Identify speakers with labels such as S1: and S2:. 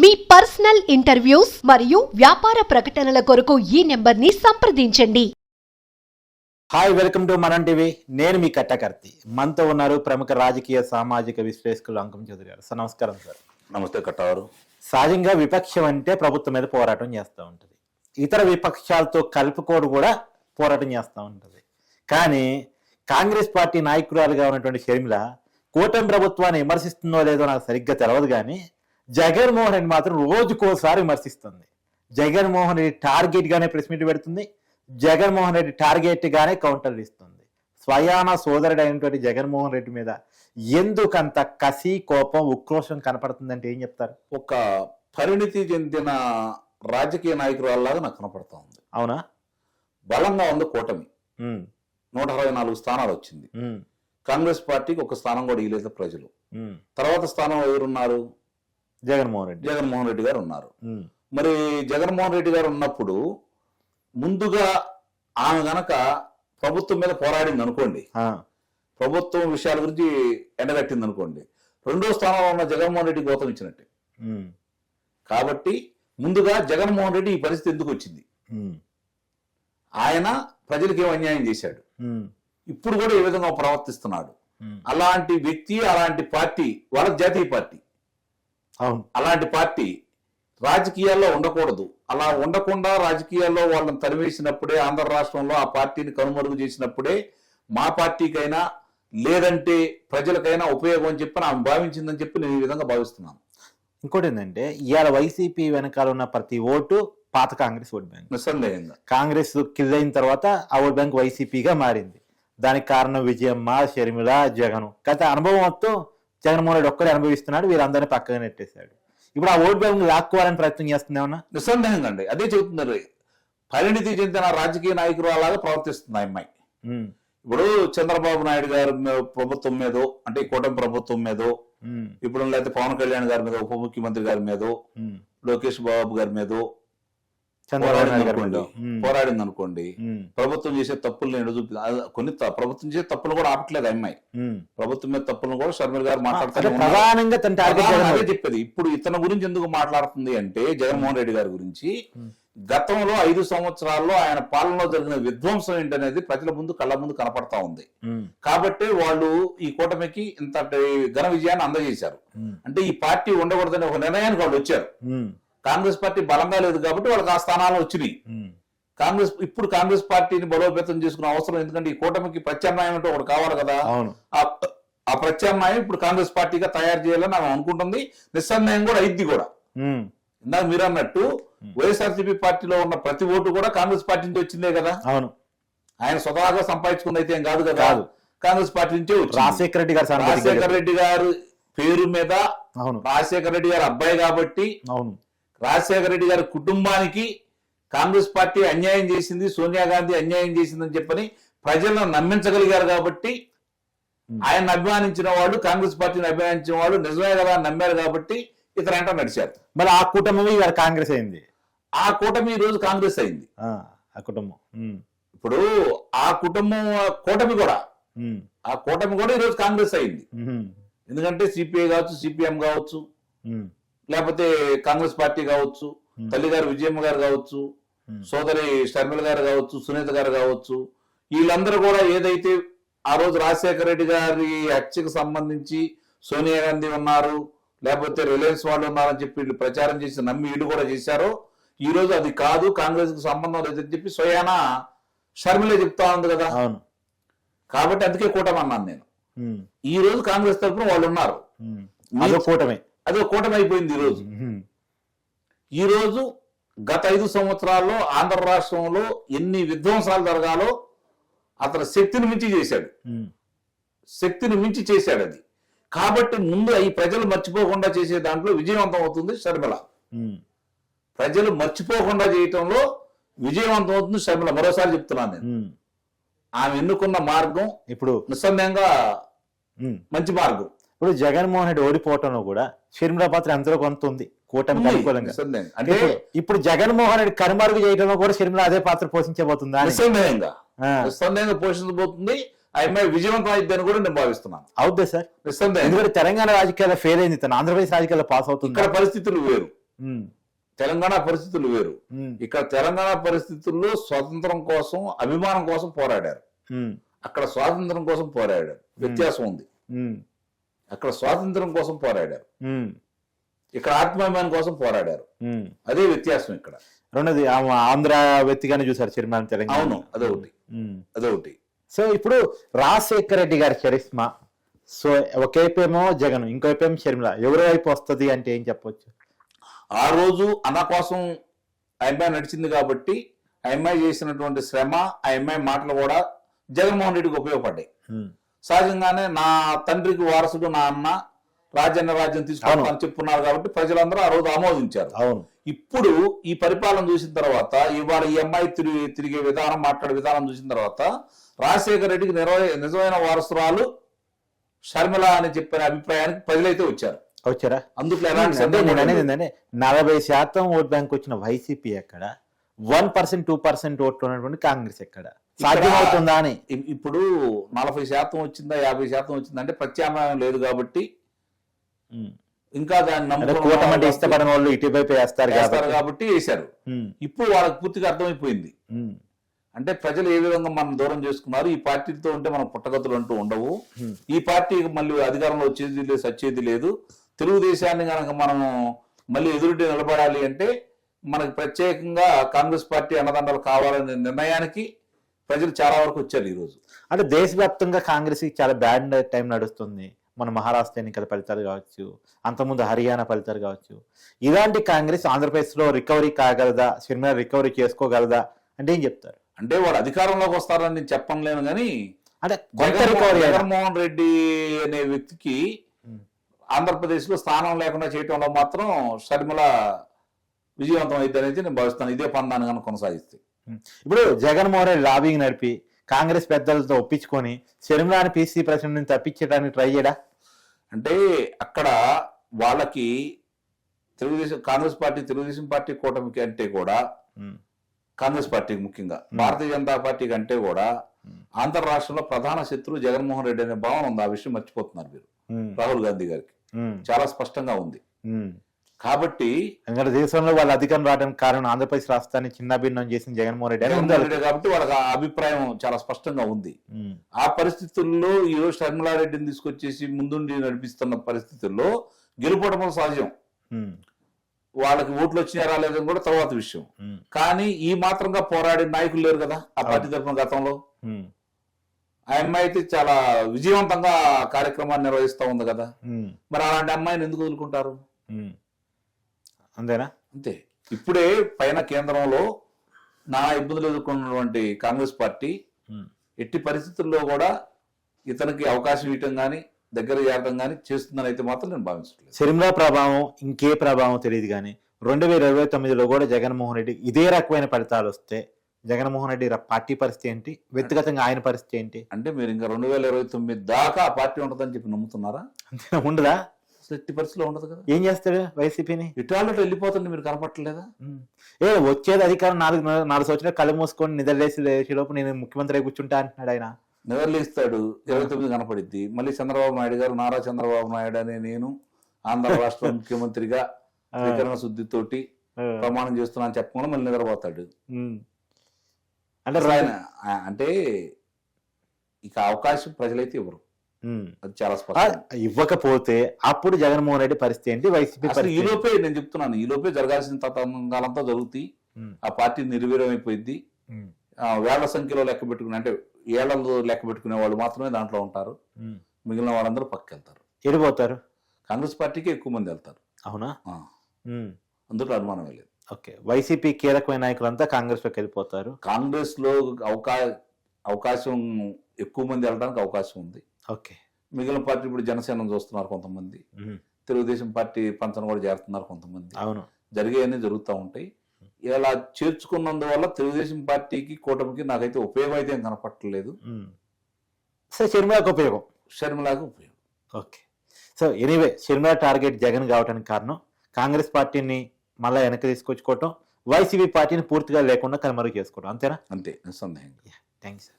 S1: మీ personal interviews మరియు వ్యాపార ప్రకటనల కొరకు ఈ నెంబర్ని సంప్రదించండి.
S2: Hi welcome to Manam TV నేను మీ కట్టకర్తి. మనతో ఉన్నారు ప్రముఖ రాజకీయ సామాజిక విశ్లేషకులు అంకం చౌదరి గారు. సార్ నమస్కారం సార్.
S3: నమస్తే కట్టవారు
S2: సహజంగా విపక్షం అంటే ప్రభుత్వం మీద పోరాటం చేస్తూ ఉంటుంది. ఇతర విపక్షాలతో కలుపుకోడు కూడా పోరాటం చేస్తూ ఉంటుంది. కానీ కాంగ్రెస్ పార్టీ నాయకురాలుగా ఉన్నటువంటి షర్మిల కూటమి ప్రభుత్వాన్ని విమర్శిస్తుందో లేదో నాకు సరిగ్గా తెలియదు కానీ జగన్మోహన్ రెడ్డి మాత్రం రోజుకోసారి విమర్శిస్తుంది. జగన్మోహన్ రెడ్డి టార్గెట్ గానే ప్రెస్ మీట్ పెడుతుంది. జగన్మోహన్ రెడ్డి టార్గెట్ గానే కౌంటర్లు ఇస్తుంది. స్వయాన సోదరుడు అయినటువంటి జగన్మోహన్ రెడ్డి మీద ఎందుకంత కసి కోపం ఉక్రోషం కనపడుతుందంటే ఏం చెప్తారు?
S3: ఒక పరిణితి చెందిన రాజకీయ నాయకురాల్లాగా నాకు కనపడతా ఉంది.
S2: అవునా?
S3: బలంగా ఉంది కూటమి. నూట అరవై నాలుగు స్థానాలు వచ్చింది. కాంగ్రెస్ పార్టీకి ఒక స్థానం కూడా ఇవ్వలేదు ప్రజలు. తర్వాత స్థానం ఎవరున్నారు?
S2: జగన్మోహన్ రెడ్డి.
S3: జగన్మోహన్ రెడ్డి గారు ఉన్నారు. మరి జగన్మోహన్ రెడ్డి గారు ఉన్నప్పుడు ముందుగా ఆమె గనక ప్రభుత్వం మీద పోరాడింది అనుకోండి ప్రభుత్వం విషయాల గురించి ఎండగట్టింది అనుకోండి రెండో స్థానంలో ఉన్న జగన్మోహన్ రెడ్డి గౌతమ్ ఇచ్చినట్టే. కాబట్టి ముందుగా జగన్మోహన్ రెడ్డి ఈ పరిస్థితి ఎందుకు వచ్చింది? ఆయన ప్రజలకు ఏం అన్యాయం చేశాడు? ఇప్పుడు కూడా ఏ విధంగా ప్రవర్తిస్తున్నాడు. అలాంటి వ్యక్తి అలాంటి పార్టీ వాళ్ళ జాతీయ పార్టీ. అలాంటి పార్టీ రాజకీయాల్లో ఉండకూడదు. అలా ఉండకుండా రాజకీయాల్లో వాళ్ళని తరివేసినప్పుడే ఆంధ్ర రాష్ట్రంలో ఆ పార్టీని కనుమరుగు చేసినప్పుడే మా పార్టీకైనా లేదంటే ప్రజలకైనా ఉపయోగం అని చెప్పి ఆమె భావించిందని చెప్పి నేను ఈ విధంగా భావిస్తున్నాను.
S2: ఇంకోటి ఏంటంటే ఇవాళ వైసీపీ వెనకాల ఉన్న ప్రతి ఓటు పాత కాంగ్రెస్ ఓట్ బ్యాంక్.
S3: నిస్సందేహంగా.
S2: కాంగ్రెస్ కిల్ అయిన తర్వాత ఆ ఓట్ బ్యాంక్ వైసీపీగా మారింది. దానికి కారణం విజయమ్మ షర్మిల జగన్. గత అనుభవం మొత్తం జగన్మోహన్ రెడ్డి ఒక్కడే అనుభవిస్తున్నాడు వీరందరినీ పక్కన నెట్టేశాడు. ఇప్పుడు ఆ ఓట్ బ్యాంక్ లాక్కోవాలని ప్రయత్నం చేస్తుందేమన్నా
S3: నిస్సందేహంగా అండి. అదే చెబుతున్నారు. పరిణితి చెందిన రాజకీయ నాయకులు అలాగా ప్రవర్తిస్తుంది ఆ అమ్మాయి. ఇప్పుడు చంద్రబాబు నాయుడు గారి ప్రభుత్వం మీదో అంటే కూటమి ప్రభుత్వం మీదో ఇప్పుడు లేకపోతే పవన్ కళ్యాణ్ గారి మీద ఉప ముఖ్యమంత్రి గారి మీదో. లోకేష్ బాబు గారి మీదో పోరాడింది పోరాడింది అనుకోండి ప్రభుత్వం చేసే తప్పులు అది కొన్ని ప్రభుత్వం చేసే తప్పులు కూడా ఆపట్లేదు అమ్మాయి. ప్రభుత్వం మీద తప్పులను కూడా షర్మిల గారు
S2: అంటే
S3: మాట్లాడుతూ
S2: ప్రధానంగా తన టార్గెట్
S3: ప్రధానంగా
S2: జగన్మోహన్
S3: అదే
S2: రెడ్డి.
S3: చెప్పేది. ఇప్పుడు ఇతని గురించి ఎందుకు మాట్లాడుతుంది అంటే జగన్మోహన్ రెడ్డి గారి గురించి. గతంలో ఐదు సంవత్సరాల్లో ఆయన పాలనలో జరిగిన విధ్వంసం ఏంటనేది ప్రజల ముందు కళ్ళ ముందు కనపడతా ఉంది. కాబట్టి వాళ్ళు ఈ కూటమికి ఇంత ఘన విజయాన్ని అందజేశారు. అంటే ఈ పార్టీ ఉండకూడదనే ఒక నిర్ణయానికి వాళ్ళు వచ్చారు. కాంగ్రెస్ పార్టీ బలంగా లేదు కాబట్టి వాళ్ళకి ఆ స్థానాలు వచ్చినాయి. కాంగ్రెస్ ఇప్పుడు కాంగ్రెస్ పార్టీని బలోపేతం చేసుకునే అవసరం ఎందుకంటే ఈ కూటమికి ప్రత్యామ్నాయం అంటే ఒకటి కావాలి కదా.
S2: అవును.
S3: ఆ- ప్రత్యామ్నాయం ఇప్పుడు కాంగ్రెస్ పార్టీగా తయారు చేయాలని ఆమె అనుకుంటుంది. నిస్సందేహం కూడా అయింది కూడా. ఇందాక మీరు అన్నట్టు వైఎస్ఆర్సీపీ పార్టీలో ఉన్న ప్రతి ఓటు కూడా కాంగ్రెస్ పార్టీ నుంచి వచ్చిందే కదా.
S2: అవును.
S3: ఆయన స్వతహాగా సంపాదించుకుంది అయితే ఏం కాదు కదా.
S2: కాదు.
S3: కాంగ్రెస్ పార్టీ నుంచే.
S2: రాజశేఖర రెడ్డి గారు
S3: రాజశేఖర రెడ్డి గారు పేరు మీద
S2: అవును.
S3: రాజశేఖర రెడ్డి గారు అబ్బాయి కాబట్టి
S2: అవును.
S3: రాజశేఖర రెడ్డి గారి కుటుంబానికి కాంగ్రెస్ పార్టీ అన్యాయం చేసింది సోనియా గాంధీ అన్యాయం చేసిందని చెప్పని ప్రజలను నమ్మించగలిగారు కాబట్టి. ఆయన అభిమానించిన వాళ్ళు కాంగ్రెస్ పార్టీని అభిమానించిన వాళ్ళు నిజమే కదా అని నమ్మారు కాబట్టి ఇతర వెంట నడిచారు.
S2: మరి ఆ కుటుంబమే ఇవాళ కాంగ్రెస్ అయింది.
S3: ఆ కూటమి ఈ రోజు కాంగ్రెస్ అయింది.
S2: ఆ, కుటుంబం.
S3: ఇప్పుడు ఆ కుటుంబం కూటమి కూడా ఆ కూటమి కూడా ఈ రోజు కాంగ్రెస్ అయింది. ఎందుకంటే సిపిఐ కావచ్చు సిపిఎం కావచ్చు లేకపోతే కాంగ్రెస్ పార్టీ కావచ్చు. తల్లి గారు విజయమ్మ గారు కావచ్చు. సోదరి షర్మిల గారు కావచ్చు సునీత గారు కావచ్చు వీళ్ళందరూ కూడా ఏదైతే ఆ రోజు రాజశేఖర రెడ్డి గారి హత్యకు సంబంధించి సోనియా గాంధీ ఉన్నారు లేకపోతే రిలయన్స్ వాళ్ళు ఉన్నారని చెప్పి వీళ్ళు ప్రచారం చేసి నమ్మి వీళ్ళు కూడా చేశారో ఈ రోజు అది కాదు కాంగ్రెస్కు సంబంధం లేదని చెప్పి స్వయానా షర్మిలే చెప్తా ఉంది కదా.
S2: అవును.
S3: కాబట్టి అందుకే కూటమి అన్నాను నేను ఈ రోజు కాంగ్రెస్ తరఫున వాళ్ళు ఉన్నారు.
S2: కూటమి.
S3: అదే కూటమి అయిపోయింది ఈ రోజు.
S2: ఉమ్,
S3: ఈ రోజు గత ఐదు సంవత్సరాల్లో ఆంధ్ర రాష్ట్రంలో ఎన్ని విధ్వంసాలు జరగాలో అతను శక్తిని మించి చేశాడు. శక్తిని మించి చేశాడు అది. కాబట్టి ముందు ఈ ప్రజలు మర్చిపోకుండా చేసే దాంట్లో విజయవంతం అవుతుంది షర్మిల
S2: ఉమ్.
S3: ప్రజలు మర్చిపోకుండా చేయటంలో విజయవంతం అవుతుంది షర్మిల మరోసారి చెప్తున్నాను నేను. ఆమె ఎన్నుకున్న మార్గం
S2: ఇప్పుడు
S3: నిస్సందేహంగా మంచి మార్గం.
S2: ఇప్పుడు జగన్మోహన్ రెడ్డి ఓడిపోవటంలో కూడా షర్మిల పాత్ర ఎంతో కొంత ఉంది కూటమికి. అనుకూలంగా.
S3: అంటే
S2: ఇప్పుడు జగన్మోహన్ రెడ్డి కనుమరుగు చేయడంలో కూడా షర్మిల అదే పాత్ర పోషించబోతుందా.
S3: నిస్సందేహంగా. పోషించబోతుంది. ఆ అమ్మాయి విజయవంతం అయిద్దని కూడా నేను భావిస్తున్నాను.
S2: అవుద్దా సార్?
S3: నిస్సందేహంగా.
S2: ఎందుకంటే తెలంగాణ రాజకీయాల్లో ఫెయిల్ అయింది తను ఆంధ్రప్రదేశ్ రాజకీయాల్లో పాస్ అవుతుంది?
S3: ఇక్కడ పరిస్థితులు వేరు. తెలంగాణ పరిస్థితులు వేరు. ఇక్కడ తెలంగాణ పరిస్థితుల్లో స్వాతంత్రం కోసం అభిమానం కోసం పోరాడారు. అక్కడ స్వాతంత్రం కోసం పోరాడారు. వ్యత్యాసం ఉంది. అక్కడ స్వాతంత్రం కోసం పోరాడారు. ఇక్కడ ఆత్మాభిమానం కోసం పోరాడారు. అదే వ్యత్యాసం ఇక్కడ.
S2: రెండోది ఆంధ్ర వ్యక్తిగానే చూసారు చిరుమాన తెలంగాణ.
S3: అవును అదొకటి. అదొకటి
S2: సో ఇప్పుడు రాజశేఖర రెడ్డి గారి చరిస్మా సో ఒకవైపేమో జగన్ ఇంకోవైపేమో షర్మిల. ఎవరి వైపు వస్తుంది అంటే ఏం చెప్పొచ్చు?
S3: ఆ రోజు అన్న కోసం ఆ అమ్మాయి నడిచింది కాబట్టి ఆ అమ్మాయి చేసినటువంటి శ్రమ ఆ అమ్మాయి మాటలు కూడా జగన్మోహన్ రెడ్డికి ఉపయోగపడ్డాయి. సహజంగానే నా తండ్రికి వారసుడు నా అన్న రాజ్యాన్న రాజ్యం తీసుకుంటామని చెప్పున్నారు కాబట్టి ప్రజలందరూ ఆ రోజు ఆమోదించారు.
S2: అవును.
S3: ఇప్పుడు ఈ పరిపాలన చూసిన తర్వాత ఇవాళ ఈ అమ్మాయి తిరిగి తిరిగే విధానం మాట్లాడే విధానం చూసిన తర్వాత రాజశేఖర రెడ్డికి నిజమైన వారసురాలు షర్మిల అని చెప్పిన అభిప్రాయానికి ప్రజలైతే వచ్చారు.
S2: వచ్చారా?
S3: అందుకు ఎలాంటి
S2: నలభై శాతం ఓట్ బ్యాంక్ వచ్చిన వైసీపీ ఎక్కడ? వన్ పర్సెంట్ టూ పర్సెంట్ ఓట్లు ఉన్నటువంటి కాంగ్రెస్ ఎక్కడ? సాధ్యమవుతుందా అని.
S3: ఇప్పుడు నలభై శాతం వచ్చిందా యాభై శాతం వచ్చిందా అంటే ప్రత్యామ్నాయం లేదు కాబట్టి. ఇంకా దాన్ని వాళ్ళు
S2: ఇష్టపడిన వాళ్ళు ఇటువైపు వేస్తారు
S3: వేస్తారు
S2: కాబట్టి.
S3: వేశారు. ఇప్పుడు వాళ్ళకి పూర్తిగా అర్థమైపోయింది. అంటే ప్రజలు ఏ విధంగా మనం దూరం చేసుకున్నారు? ఈ పార్టీతో ఉంటే మన పుట్టగతులు అంటూ ఉండవు. ఈ పార్టీ మళ్ళీ అధికారంలో వచ్చేది లేదు సచ్చేది లేదు. తెలుగుదేశాన్ని కనుక మనం మళ్ళీ ఎదురుటి నిలబడాలి అంటే మనకు ప్రత్యేకంగా కాంగ్రెస్ పార్టీ అన్నదండలు కావాలనే నిర్ణయానికి ప్రజలు చాలా వరకు వచ్చారు ఈ రోజు
S2: అంటే దేశవ్యాప్తంగా కాంగ్రెస్ చాలా బ్యాడ్ టైం నడుస్తుంది. మన మహారాష్ట్ర ఎన్నికల ఫలితాలు కావచ్చు అంతకుముందు హర్యానా ఫలితాలు కావచ్చు. ఇలాంటి కాంగ్రెస్ ఆంధ్రప్రదేశ్లో రికవరీ కాగలదా? షర్మిల రికవరీ చేసుకోగలదా? అంటే ఏం చెప్తారు?
S3: అంటే వాడు అధికారంలోకి వస్తారని నేను చెప్పలేను కానీ
S2: అంటే కొంత
S3: జగన్మోహన్
S2: రికవరీ అయినా.
S3: జగన్మోహన్ రెడ్డి అనే వ్యక్తికి
S2: Hmm.
S3: ఆంధ్రప్రదేశ్లో స్థానం లేకుండా చేయటంలో మాత్రం షర్మిల విజయవంతం అయితే అనేది నేను భావిస్తాను. ఇదే పందాన్ని కనుక కొనసాగిస్తే.
S2: ఇప్పుడు జగన్మోహన్ రెడ్డి లాబింగ్ నడిపి కాంగ్రెస్ పెద్దలతో ఒప్పించుకొని షర్మిలాని పీసీ ప్రెసిడెంట్ తప్పించడానికి ట్రై చేయడా?
S3: అంటే అక్కడ వాళ్ళకి తెలుగుదేశం కాంగ్రెస్ పార్టీ తెలుగుదేశం పార్టీ కూటమికి అంటే కూడా కాంగ్రెస్ పార్టీకి ముఖ్యంగా భారతీయ జనతా పార్టీ కంటే కూడా. ఆంధ్ర రాష్ట్రంలో ప్రధాన శత్రువు జగన్మోహన్ రెడ్డి అనే భావన ఉంది. ఆ విషయం మర్చిపోతున్నారు మీరు. రాహుల్ గాంధీ గారికి. చాలా స్పష్టంగా ఉంది. కాబట్టి
S2: ఎందుకంటే దేశంలో వాళ్ళ అధికారం రావడానికి కారణం ఆంధ్రప్రదేశ్ రాష్ట్రాన్ని చిన్న భిన్నం చేసిన జగన్మోహన్ రెడ్డి
S3: కాబట్టి వాళ్ళకి ఆ అభిప్రాయం చాలా స్పష్టంగా ఉంది. ఆ పరిస్థితుల్లో ఈ రోజు షర్మిలారెడ్డిని తీసుకొచ్చేసి ముందుండి నడిపిస్తున్న పరిస్థితుల్లో గెలుపడడం సహజం. వాళ్ళకి ఓట్లు వచ్చినా రాలేదని కూడా తర్వాత విషయం. కానీ ఈ మాత్రంగా పోరాడిన నాయకులు లేరు కదా ఆ పార్టీ తరఫున గతంలో? ఆ అమ్మాయి అయితే చాలా విజయవంతంగా కార్యక్రమాన్ని నిర్వహిస్తా ఉంది కదా. మరి అలాంటి అమ్మాయిని ఎందుకు వదులుకుంటారు.
S2: అంతేనా?
S3: అంతే. ఇప్పుడే పైన కేంద్రంలో నా ఇబ్బందులు ఎదుర్కొన్నటువంటి కాంగ్రెస్ పార్టీ ఎట్టి పరిస్థితుల్లో కూడా ఇతనికి అవకాశం ఇవ్వటం కానీ దగ్గర చేరడం కానీ చేస్తుందని అయితే మాత్రం నేను భావించట్లేదు.
S2: షర్మిలా ప్రభావం ఇంకే ప్రభావం తెలియదు కానీ రెండు వేల ఇరవై తొమ్మిదిలో కూడా జగన్మోహన్ రెడ్డి ఇదే రకమైన ఫలితాలు వస్తే జగన్మోహన్ రెడ్డి పార్టీ పరిస్థితి ఏంటి? వ్యక్తిగతంగా ఆయన పరిస్థితి ఏంటి?
S3: అంటే మీరు ఇంకా రెండు వేల ఇరవై తొమ్మిది దాకా ఆ పార్టీ ఉంటుందని చెప్పి నమ్ముతున్నారా?
S2: ఉండదా?
S3: ఎట్టి పరిస్థితిలో ఉండదు కదా.
S2: ఏం చేస్తాడు వైసీపీని?
S3: ఇటాలతో వెళ్ళిపోతుంది మీరు కనపట్టలేదా.
S2: ఏ వచ్చేది అధికారం నాలుగు నాలుగు సంవత్సరాలు కళ్ళు మూసుకొని నిద్రలేసి లేచేలోపు నేను ముఖ్యమంత్రి అయి కూర్చుంటా అంటున్నాడు ఆయన.
S3: నిద్రలేస్తాడు ఇరవై తొమ్మిది కనపడిద్ది. మళ్ళీ చంద్రబాబు నాయుడు గారు నారా చంద్రబాబు నాయుడు అనే నేను ఆంధ్ర రాష్ట్ర ముఖ్యమంత్రిగా త్రికరణ శుద్ధితోటి ప్రమాణం చేస్తున్నాను చెప్పకుండా మళ్ళీ నిద్రపోతాడు.
S2: అంటే
S3: అంటే ఇక అవకాశం ప్రజలైతే ఇవ్వరు. అది చాలా స్పష్టం.
S2: ఇవ్వకపోతే అప్పుడు జగన్మోహన్ రెడ్డి పరిస్థితి ఏంటి? వైసీపీ
S3: ఈ లోపే నేను చెప్తున్నాను. ఈ లోపే జరగాల్సిన తతంగాలంతా జరుగుతాయి. ఆ పార్టీ నిర్వీర్యం అయిపోయింది
S2: ఉమ్.
S3: ఆ, వేళ్ళ సంఖ్యలో లెక్క పెట్టుకుని అంటే ఏళ్ళలో లెక్క పెట్టుకునే వాళ్ళు మాత్రమే దాంట్లో ఉంటారు. మిగిలిన వాళ్ళందరూ పక్కకి వెళ్తారు
S2: ఎడిపోతారు?
S3: కాంగ్రెస్ పార్టీకి ఎక్కువ మంది వెళ్తారు.
S2: అవునా.
S3: అందులో అనుమానం లేదు.
S2: ఓకే. వైసీపీ కీలకమైన నాయకులంతా కాంగ్రెస్లోకి వెళ్ళిపోతారు.
S3: కాంగ్రెస్లో అవకా అవకాశం ఎక్కువ మంది వెళ్ళడానికి అవకాశం ఉంది.
S2: ఓకే.
S3: మిగిలిన పార్టీ ఇప్పుడు జనసేన చూస్తున్నారు కొంతమంది. తెలుగుదేశం పార్టీ పంచన కూడా చేరుతున్నారు కొంతమంది.
S2: అవును.
S3: జరిగేవన్నీ జరుగుతూ ఉంటాయి. ఇలా చేర్చుకున్నందువల్ల తెలుగుదేశం పార్టీకి కూటమికి నాకైతే ఉపయోగం అయితే ఏం కనపట్టలేదు.
S2: సరే షర్మిలాకు ఉపయోగం?
S3: షర్మిలాగా ఉపయోగం.
S2: Okay. So anyway Sharmila target Jagan కావడానికి కారణం కాంగ్రెస్ పార్టీని మళ్ళీ వెనక్కి తీసుకొచ్చుకోవటం వైసీపీ పార్టీని పూర్తిగా లేకుండా కనుమరుగు చేసుకోవడం అంతేనా?
S3: అంతే నిస్సందేహంగా.
S2: థ్యాంక్స్